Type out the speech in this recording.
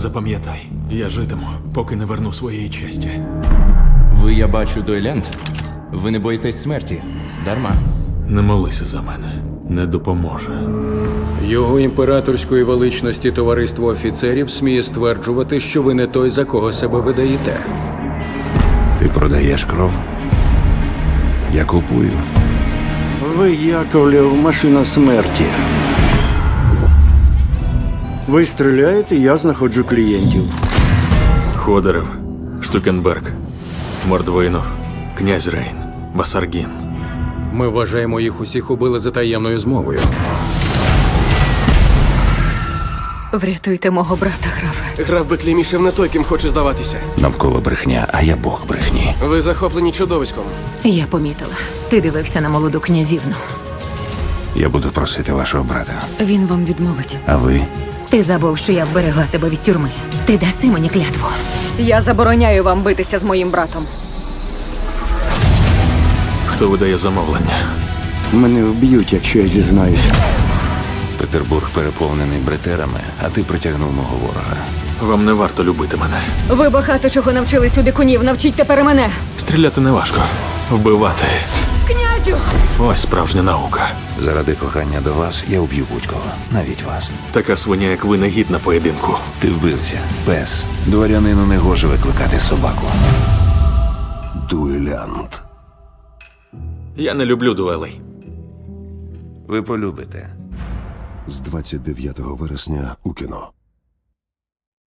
запам'ятай, я житиму, поки не верну своєї честі. Ви, я бачу, дуелянт. Ви не боїтесь смерті. Дарма. Не молися за мене, не допоможе. Його імператорської величності товариство офіцерів сміє стверджувати, що ви не той, за кого себе видаєте. Ти продаєш кров? Я купую. Ви Яковлев, машина смерті. Ви стріляєте, я знаходжу клієнтів. Ходорев, Штукенберг, Мордвинов, князь Рейн, Басаргін. Ми вважаємо їх усіх убили за таємною змовою. Врятуйте мого брата, графе. Граф Беклімішев не той, ким хоче здаватися. Навколо брехня, а я Бог брехні. Ви захоплені чудовиськом. Я помітила. Ти дивився на молоду князівну. Я буду просити вашого брата. Він вам відмовить. А ви? Ти забув, що я вберегла тебе від тюрми. Ти даси мені клятву. Я забороняю вам битися з моїм братом. Хто видає замовлення? Мене вб'ють, якщо я зізнаюся. Петербург переповнений бретерами, а ти притягнув мого ворога. Вам не варто любити мене. Ви багато чого навчились у дикунів. Навчіть тепер і мене. Стріляти не важко. Вбивати. Князю! Ось справжня наука. Заради кохання до вас я уб'ю будь-кого, навіть вас. Така свиня, як ви, не гідна поєдинку. Ти вбивця, пес. Дворянину не гоже викликати собаку. Дуелянт. Я не люблю дуелей. Ви полюбите. з 29 вересня у кіно.